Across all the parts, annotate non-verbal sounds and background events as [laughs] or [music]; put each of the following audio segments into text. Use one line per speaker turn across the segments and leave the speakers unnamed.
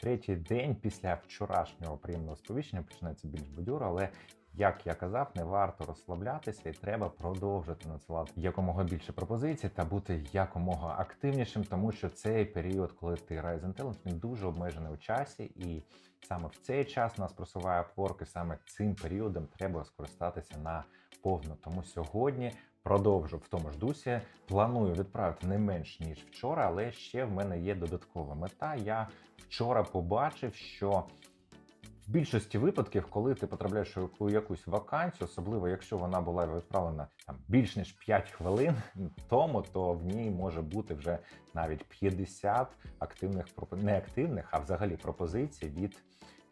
Третій день після вчорашнього приємного сповіщення починається більш бадьоро, але як я казав, не варто розслаблятися і треба продовжити надсилати якомога більше пропозицій та бути якомога активнішим, тому що цей період, коли ти Rise Talent, він дуже обмежений у часі, і саме в цей час нас просуває Upwork, саме цим періодом треба скористатися на повну. Тому сьогодні продовжу в тому ж дусі. Планую відправити не менш ніж вчора, але ще в мене є додаткова мета. Я вчора побачив, що в більшості випадків, коли ти потрапляєш у якусь вакансію, особливо якщо вона була відправлена там більш ніж 5 хвилин [laughs] тому, то в ній може бути вже навіть 50 активних не активних, а взагалі пропозицій від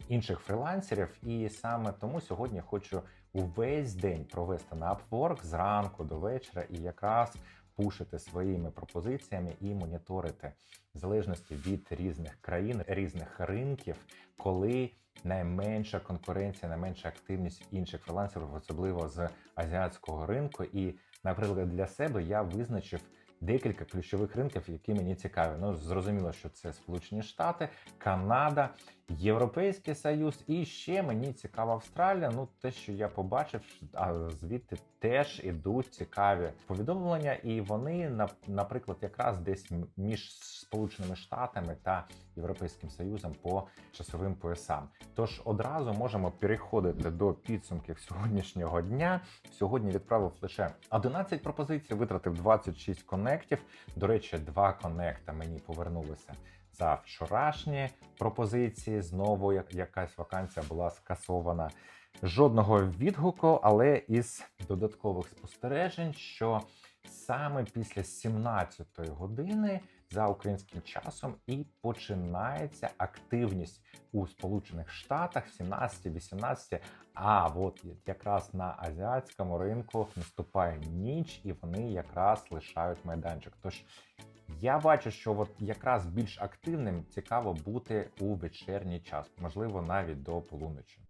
інших фрілансерів. І саме тому сьогодні хочу увесь день провести на Upwork зранку до вечора і якраз пушити своїми пропозиціями і моніторити в залежності від різних країн, різних ринків, коли найменша конкуренція, найменша активність інших фрілансерів, особливо з азіатського ринку. І, наприклад, для себе я визначив. Декілька ключових ринків, які мені цікаві. Ну зрозуміло, що це Сполучені Штати, Канада, Європейський Союз, і ще мені цікава Австралія. Ну, те, що я побачив, а звідти теж ідуть цікаві повідомлення, і вони на- наприклад, якраз десь між Сполученими Штатами та Європейським Союзом по часовим поясам. Тож одразу можемо переходити до підсумків сьогоднішнього дня. Сьогодні відправив лише 11 пропозицій, витратив 26 конектів. До речі, два конекта мені повернулися за вчорашні пропозиції. Знову як- якась вакансія була скасована. Жодного відгуку, але із додаткових спостережень, що саме після 17-ї години за українським часом і починається активність у Сполучених Штатах 17-18, а от якраз на азіатському ринку наступає ніч, і вони якраз лишають майданчик. Тож я бачу, що от якраз більш активним цікаво бути у вечірній час, можливо, навіть до полуночі.